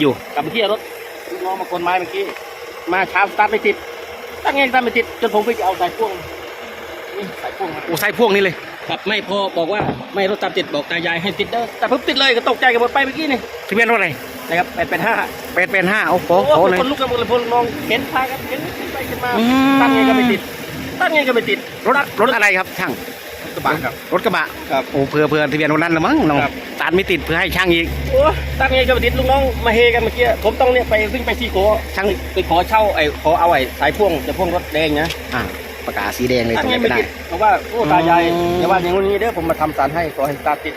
อยู่กลับมาที่รถลูกน้องมาคนไม้เมื่อกี้มาเช้าสตาร์ทไม่ติดตั้งไงสตาร์ทไม่ติดจนผมไปเอาสายพ่วงนี่สายพ่วงมาโอ้ใส่พวกนี้เลยครับไม่พอบอกว่าไม่รถตามติดบอกตายายให้ติดเด้อแต่ผมติดเลยก็ตกใจกันหมดไปเมื่อกี้นี่ทะเบียนรถอะไรนะครับแปดเป็นห้าเป็นเป็นห้าโอ้โหโอ้โอ้โหเลยคนลุกกันหมดเลยพลน้องเข็นพากันเข็นขึ้นไปขึ้นมาอืมตั้งไงก็ไม่ติด ตั้งไงก็ไม่ติดรถรถอะไรครับช่าง กระบะครับ รถกระบะครับโอ้เผื่อเผื่อทะเบียนรถนั้นละมั้งน้องครับ ตัดไม่ติดเพื่อให้ช่างอีก โอ้ตั้งไงก็ไม่ติดลูกน้องมาเฮกันเมื่อกี้ผมต้องเนี่ยไปวิ่งไปซีโกช่างไปขอเช่าไอ้ขอเอาไอ้สายพ่วงจะพ่วงรถแดงนะอ่าปากกาสีแดงเลยตั้ตรงงไงนี้ไม่ไม่ได้ ติดเพราะว่าโอ้ตายายอืมอย่าว่าอย่างนี้เด้อผมมาทำสารให้ขอให้สตาร์ทติด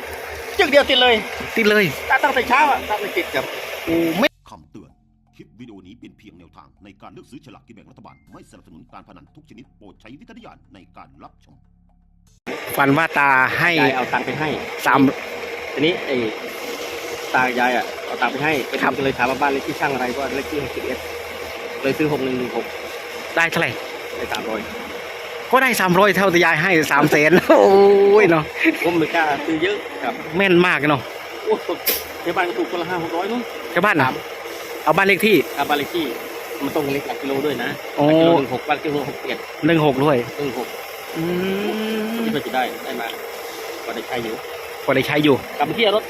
จึกเดียวติดเลยติดเลยสตาร์ทตั้งแต่เช้าอะสตาร์ทไม่ติดครับโอ้ไม่คำเตือน คลิปวิดีโอนี้เป็นเพียงแนวทางในการเลือกซื้อฉลากกินแบ่งรัฐบาล ไม่สนับสนุนการพนันทุกชนิดโปรดใช้วิจารณญาณในการรับชม ฝันว่าตาให้ยายเอาตังค์ไปให้สาม ทีนี้ไอ้ตายายอะเอาตังค์ไปให้ไปครับ ทำก็เลยถามว่าบ้านเลขที่ช่างอะไรว่าเลขที่หกสิบเอ็ดเลยซื้อหกหนึ่งหนึ่งหกได้เท่าไหร่ได้สามร้อยก็ได้สามร้อยเท่าที่ยายให้สามแสนโอ้ยเนาะผมไม่กล้าซื้อเยอะครับแม่นมากเนาะโอ้ชาวบ้านก็ถูกคนละห้าหกร้อยนู้นชาวบ้านนะเอาบ้านเลขที่อะบ้านเลขที่มันต้องเลขหลักกิโลด้วยนะโอ้หลักกิโลหนึ่งหกบ้านกิโลหกเอ็ดหนึ่งหกด้วยหนึ่งหกอืม ที่เราจะได้ได้มาก็ได้ใช้อยู่ก็ได้ใช้อยู่กลับมาที่รถ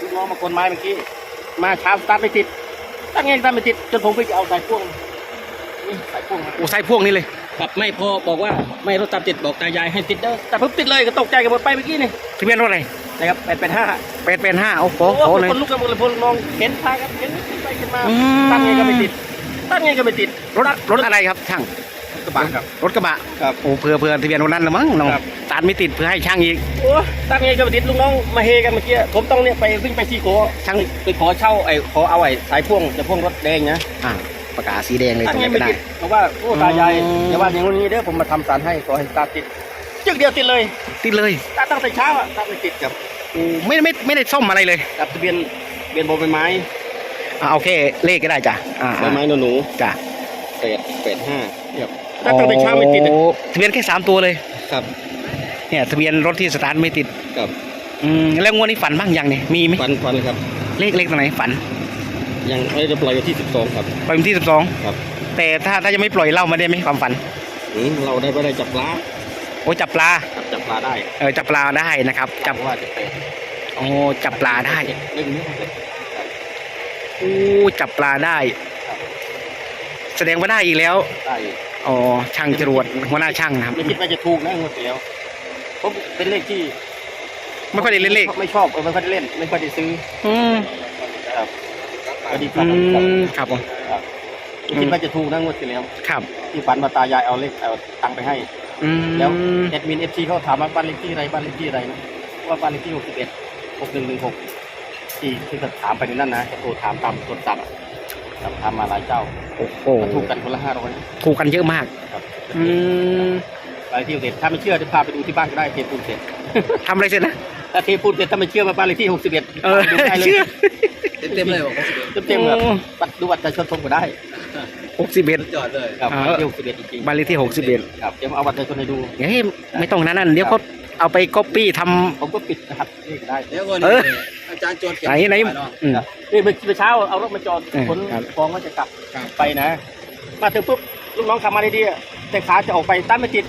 ลูกน้องมาคนไม้เมื่อกี้มาเช้าสตาร์ทไม่ติดตั้งไงสตาร์ทไม่ติดจนผมไปเอาสายพ่วงนี่สายพ่วงมาโอ้ใส่พวกนี้เลยครับไม่พอบอกว่าไม่รถตามติดบอกตายายให้ติดเด้อแต่ผมติดเลยก็ตกใจกันหมดไปเมื่อกี้นี่ทะเบียนรถอะไรนะครับแปดเป็นห้าเป็นเป็นห้าโอ้โหโอ้โอ้โหเลยคนลุกกันหมดเลยพลน้องเข็นพากันเข็นขึ้นไปขึ้นมาอืมตั้งไงก็ไม่ติดตั้งไงก็ไม่ติดรถรถอะไรครับช่างก ระบะครับ รถกระบะครับโอ้เผื่อเผื่อทะเบียนรถนั้นละมั้งน้องครับตัดไม่ติดเพื่อให้ช่างอีก โอ้ตั้งไงก็ไม่ติดลูกน้องมาเฮกันเมื่อกี้ผมต้องเนี่ยไปวิ่งไปซีโกช่างไปขอเช่าไอ้ขอเอาไอ้สายพ่วงจะพ่วงรถแดงนะอ่าปากกาสีแดงเลยตั้ตรงงไงนี้ไม่ไม่ได้ ติดเพราะว่าโอ้ตายายอืม อย่าว่าอย่างนี้เด้อผมมาทำสารให้ขอให้สตาร์ทติดจึกเดียวติดเลยติดเลยสตาร์ทตั้งแต่เช้าอะสตาร์ทไม่ติดกับโอ้ไม่ไม่ไม่ได้ซ่อมอะไรเลยกับทะเบียนทะเบียนบนใบไม้อ่าโอเคเลขก็ได้จ้ะอ่าใบไม้หนูหนูจ้ะแปดแปดห้าครับ สตาร์ทตั้งแต่เช้าไม่ติดอะโอ้ทะเบียนแค่สามตัวเลย ครับเนี่ยทะเบียนรถที่สตาร์ทไม่ติด ครับอืมแล้วงวดนี้ฝันบ้างยังเนี่ยมีไหมฟันฟันครับ เลขเลขตัวไหนฝันยังไม่ได้ปล่อยวันที่สิบสองครับ ปล่อยวันที่สิบสองครับแต่ถ้าถ้ายังไม่ปล่อยเล่ามาได้ไหมความฝันอืมเราได้ไม่ได้จับปลาโอ้จับปลาครับจับปลาได้เออจับปลาได้นะครับ จับเพราะว่าจะเป็นโอ้จับปลาได้เรื่องนี้โอ้จับปลาได้ แสดงว่าได้อีกแล้วได้ อ๋อช่างจรวดหัวหน้าช่างนะครับ ไม่คิดว่าจะถูกนะงวดที่แล้วผมเป็นเลขที่ไม่ค่อยได้เล่นเลขไม่ชอบเออไม่ค่อยได้เล่น ไม่ค่อยได้ซื้อ อืมครับสวัสดีคอืรับมครับผมครับไม่คิดว่าจะถูกนะงวดที่แล้วครับที่ฝันมาตายายเอาเลขเอาตังค์ไปให้ อืมแล้วแอดมินเอฟซีเขาถามว่าบ้านเลขที่อะไรบ้านเลขที่อะไรนะว่าบ้านเลขที่หกสิบเอ็ดหกหนึ่งหนึ่งหกที่ที่เขาถามไปในนั้นนะโทรถามตามโทรศัพท์อะ ครับถามมาหลายเจ้าโอ้โหก็ถูกกันคนละห้าร้อยถูกกันเยอะมากครับอืมบ้านเลขที่หกสิบเอ็ดถ้าไม่เชื่อจะพาไปดูที่บ้านก็ได้เทปูนเสร็จทำอะไรเสร็จนะถ้าเทปูนเสร็จถ้าไม่เชื่อมาบ้านเลขที่หกสิบเอ็ดเออดูได้เลยเชื่อเต็มๆเลยเต็มๆแบบบัตรดูบัตรประชาชนผมก็ได้หกสิบเอ็ดจอดเลยครับอ่าบ้านเลขที่หกสิบเอ็ดจริงบ้านเลขที่หกสิบเอ็ดๆครับเดี๋ยวมาเอาบัตรประชาชนให้ดูเฮ้ยไม่ต้องนั้นนั่นเดี๋ยวเขาเอาไปก๊อปปี้ทผมก็ปิดรหัสนี่ก็ได้เดี๋ยวก่อนเอออา จารย์จดำไหนไหนอืม นี่เมื่อเช้าเอารถมาจอดเออขนครับ ของก็จะกลับไปนะ มาถึงปุ๊บลูกน้องขับมาดีๆอะแต่ขาจะออกไปตั้นไม่ติด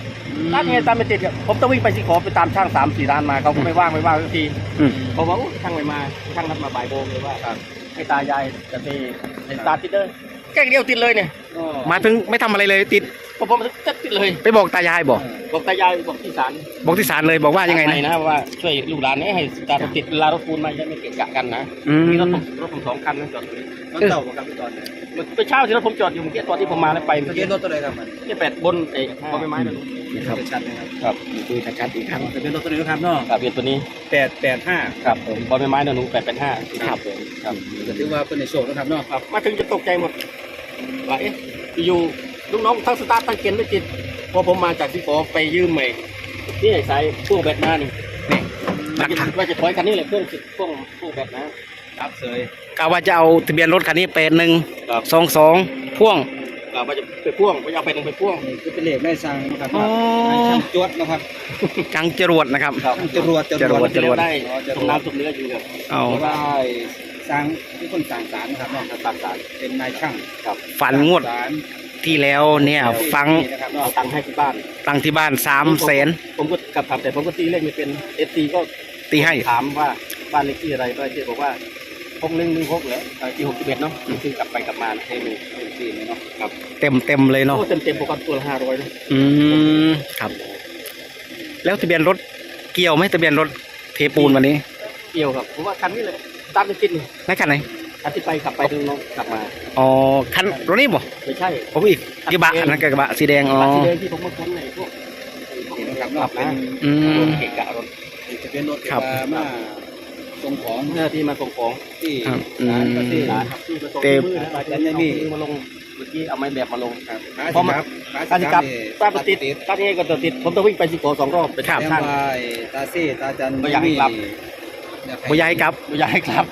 ตั้นไงตั้นไม่ติดอะผมต้องวิ่งไปที่ขอไปตามช่างสามสี่ร้านมาเขาก็ไม่ว่างไม่ว่างสักทีอืม ผมว่าอุ๊ยช่างไม่มาช่างนัดมาบ่ายโมงเลยว่าให้ตายายจะไปให้ตาติดเลยแกล้งเดียวติดเลยเนี่ยมาถึงไม่ทำอะไรเลยติด ผมผมจะติดเลยไปบอกตายายบอกบอกตายายบอกที่ศาลบอกที่ศาลเลยบอกว่ายังไงนะนะว่าช่วยลูกหลานเนี่ยให้ตาติดเวลารถปูนมาจะไม่เกะกะกันนะอืมมีรถผมรถผมสองคันนะจอดอยู่รถเต่าบ่ครับพี่จอดเนี่ยเมื่อเช้าที่รถผมจอดอยู่เมื่อกี้ตอนที่ผมมาแล้วไปทะเมื่อเบียกี้นรถตัวใดครับมันที่แปดบนเอกบนใบไม้นั่นครับชัดๆนะครับครับดูชัดๆอีกครั้งทะเบียนรถตัวนี้นะครับเนาะครับเบียนตัวนี้แปดแปดห้าครับผมบนใบไม้นั่นหนูแปดเป็นห้าครับครับก็ถือว่าเป็นในโชคนะครับเนาะครับมาถึงจะตกใจหมดว่าเอ๊ะอยู่ ลูกน้องทั้งสตาร์ททั้งเกียนไม่ติดพอผมมาจากที่ขอไปยืมใหม่นี่ไอ้สายพ่วงแบตมานี่นี่หว่าลักจะฐานว่าจะถอยคันนี้เลยเครื่องพ่วงพ่วงแบตนะครับเสยกะว่าจะเอาทะเบียนรถคันนี้เป็นหนึ่งครับสองสองพ่วงอ่าว่าจะไปพ่วงว่าจะเอาไปลงไปพ่วงนี่คือเป็นเลขได้สั่งนะครับอ๋อช่างจวดนะครับจังจรวดนะครับครับจรวดจรวดจรวดได้ตรงน้ำตรงเนื้ออยู่ครับเอาได้สร้างที่คนสร้างสารนะครับเนาะตัดสารเป็นนายช่างครับฝันงวดสร้างสาร ที่แล้วเนี่ยฟังนะครับเอาเนาะตังค์ให้ที่บ้านตังที่บ้านสามแสนผมก็กลับถามแต่ผมก็ตีเลขไม่เป็นเอฟซีก็ตีให้ถามว่าบ้านเลขที่อะไรบ้านเลขที่บอกว่าหกหนึ่งหนึ่งหกเหรอเออที่หกสิบเอ็ดเนาะคือกลับไปกลับมานะให้หนึ่งเป็นปีนี้เนาะครับเต็มเต็มเลยเนาะโอ้เต็มเต็มๆปกติตัวละห้าร้อยนะอืมครับ แล้วทะเบียนรถเกี่ยวไหมทะเบียนรถเทปูนวันนี้ เกี่ยวครับผมว่าคันนี้เลยตามไปติดนี่ในคันไหน คันที่ไปขับไปดึงน้องกลับมาอ๋อคันรถนี้บ่ไม่ใช่โอ้ยกระบะอันนั้นกระบะสีแดงอ๋อ บัตรสีแดงที่ผมมาค้นในพวกพวกนี่นะคขัรับบกลัเนาะบเป็นะนอืม รถเกะกะรถจะเป็นรถที่ครับว่ามาส่งของเจ้าที่มาส่งของที่ครับอืมร้านประเทศร้านครับที่มาส่งเต็มมือนะบาดเจ็บแต่นี่เอามือมาลงเมื่อกี้เอาไม้แบบมาลงครับพอมาคการที่กลับป้าประติดติดตาที่ก็ตัวติด ผมต้องวิ่งไปสิโกสองรอบเป็นครับแจ้งข้างว่าตาซี่ตาจันไม่อยากให้กลับ บ่อยากให้กลับไม่อยากให้กลับ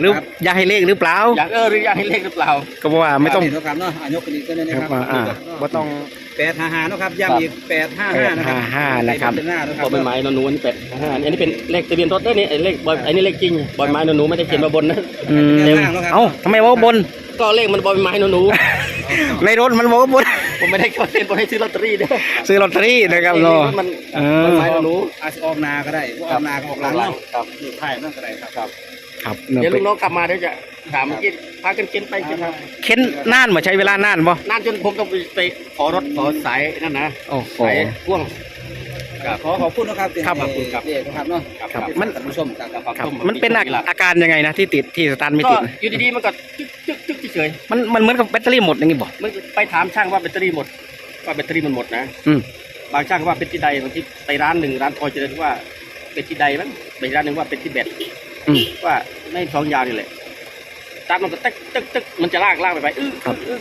หรืออยากให้เลขหรือเปล่าอยากเออหรืออยากให้เลขหรือเปล่าก็บอกว่าไม่ต้องเห็นครับเนาะอะยกกันอีกตัวหนึงนะคครัรับบอ่าบ่ต้อง แปดห้าห้าเนาะครับย้ำอีกแปดห้าห้านะครับ855นะครับ เป็นหน้านะคบรัอบ ใบไม้นอนหนูอันนี้เป็ดห้าอันนี้เป็นเลขทะเบียนรถเด้อนี่ไอ้เลขบอยไอ้นี่เลขจริงบอยไม้นอนหนูไม่ได้เขียนมาบนนะอืมเอ้าทำไมว่าบน ก็เลขมันบอยไม้นอนหนูในรถมันบอกว่าบน ผมไม่ได้เข้าเส้นผมให้ซื้อลอตเตอรี่เด้อซื้อลอตเตอรี่นะครับเนาะรถมันเอใบอไม้นอนหนูอาจจะออกนาก็ได้ว่าออกนาก็ออกหลังเนาะครับอยู่ท้ายนั่นก็ได้ครับครับครับเดี๋ยวลูกน้องกลับมาเดี๋ยวจะถามเมื่อกี้พากันเข็นไปเข็นมาเค้นน่านมาใช้เวลานานบ่นานจนผมต้องไปขอรถขอสายนั่นนะโอ้โหสายพ่วง ครับ ขอขอบคุณนะครับครับขอบคุณครับ เด็กนะครับเนาะครับมัน ท่านผู้ชมครับครับมันเป็นอาอาการยังไงนะที่ติดที่สตาร์ทไม่ก็ติดอยู่ดีๆมันก็จึ๊กจึ๊กจึ๊กเฉยมันมันเหมือนกับแบตเตอรี่หมดอย่างนี้บ่ๆมันไปถามช่างว่าแบตเตอรี่หมดว่าแบตเตอรี่มันหมดนะอืม บางช่างก็ว่าเป็นที่ใดบางทีไปร้านหนึ่งร้านทอยเจริญว่าเป็นที่ใดมั้งไปร้านหนึ่งว่าเป็นที่แบตอืม ว่าไม่ท้องยาวนี่แหละตามมันก็ตึ๊กตึ๊กตึ๊กมันจะลากลากไปไปอื้อครับ อื้อ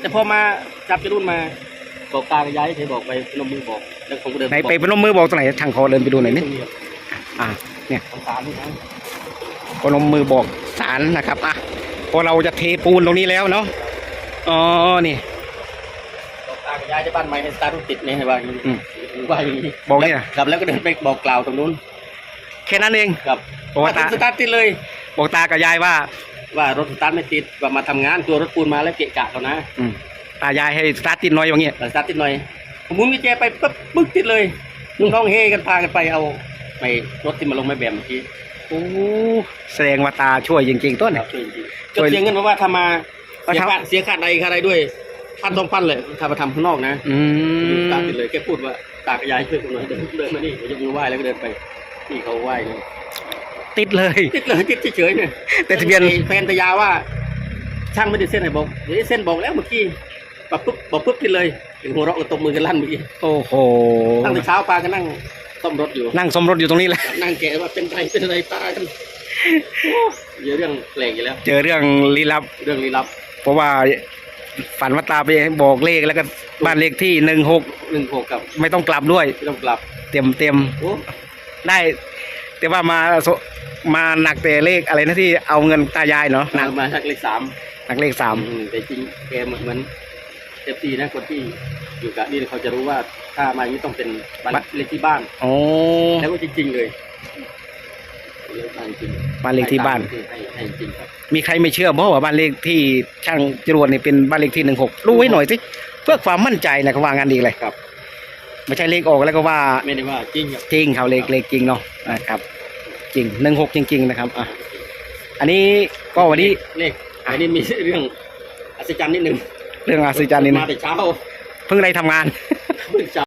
แต่พอมาจับจะรุ่นมาบอกตากับยายเคยบอกไปพนมมือบอก แล้วผมก็เดินไหนไปพนมมือบอกตรงไหนทางคอเดินไปดูหน่อยนิตรงนี้อ่าเนี่ยสงสารลูกนะพนมมือบอกสารนะครับอะพอเราจะเทปูนตรงนี้แล้วเนาะอ๋อนี่บอกตากับยายที่บ้านใหม่ให้สตาร์ทรถติดเนี่ยให้ว่าอย่างนี้อืมว่าอย่างนี้บอกนี่นะครับแล้วก็เดินไปบอกกล่าวตรงนู้นแค่นั้นเองครับบอกว่าตาสตาร์ทติดเลย บอกตากับยายว่า ว่ารถสตาร์ทไม่ติดว่ามาทำงานตัวรถปูนมาแล้วเกะกะเขานะอืมตายายให้สตาร์ทติดน้อยอย่างเงี้ยแต่สตาร์ทติดหน่อย ผมมุนกุญแจไปปุ๊บปึ๊กติดเลยลุงน้องเฮกันพากันไปเอาไปรถที่มาลงไม่แบมเมื่อกี้โอ้แสดงว่าตาช่วยจริงๆต้นคเนี่รัย บช่วยจริงๆช่วยก็เสียเงินมาว่าทำมาก็เสียทำค่าเสียค่าใดค่าใดด้วยพันสองพันเลยถ้ามาทำข้างนอกนะ อืมตาติดเลยแกพูดว่าตากับยายช่วยกันหน่อยเดินเดินมานี่ผมยกมือไหว้แล้วก็เดินไปนี่เขาไหว้เลยติดเลย ติดเลยติดเฉยๆเนี่ยแต่ทะเบียน แฟนตายาว่า ช่างไม่ได้เส้นไหนบอกเดี๋ยวเส้นบอกแล้วเมื่อกี้บอกปุ๊บบอกปุ๊บกินเลย เห็นหัวเราะกันตบมือกันลั่นเมื่อกี้โอ้โห ตั้งแต่เช้าปาก็นั่งซ่อมรถอยู่ นั่งสมรสอยู่ตรงนี้แหละนั่งแกะว่าเป็นไรเป็นอะไรปากันเยอะเรื่องแปลกอยู่แล้ว เจอเรื่องลี้ลับ เรื่องลี้ลับเพราะว่าฝันว่าตาไปบอกเลขแล้วก็บ้านเลขที่หนึ่งหกหนึ่งหกกับไม่ต้องกลับด้วย ไม่ต้องกลับเต็มเต็มโอ้ได้ แต่ว่ามาโซมาหนักแต่เลขอะไรนะที่เอาเงินตายายเนาะหนันากงมาจากเลขสามหนักเลขสามอืมแต่จริงแกเหมือนเหมื อนเอฟซีนะคนที่อยู่กับนี่เขาจะรู้ว่าถ้ามาอย่างนี้ต้องเป็นบ้านเลขที่บ้านโอ้แล้วก็จริง ๆ เลยเลขบ้านจริงบ้านเลขที่บ้านให้ให้จริงครับมีใครไม่เชื่อเพราะว่าบ้านเลขที่ช่างจรวดนี่เป็นบ้านเลขที่หนึ่งหกรู้ไว้หน่อยสิเพื่อความมั่นใจนะก็ว่างานดีเลยครับไม่ใช่เลขออกแล้วก็ว่าไม่ได้ว่าจริงครับจริงเขาเลขเลขจริงเนาะนะครับ จริงหนึ่งหกจริง ๆ นะครับอะอันนี้ก็วันนี้เลขอันนี้มีเรื่องอัศจรรย์นิดนึง เรื่องอาศจรรย์นี่มานะแต่เช้าเพิ่งได้ทำงานเพิ่งเช้า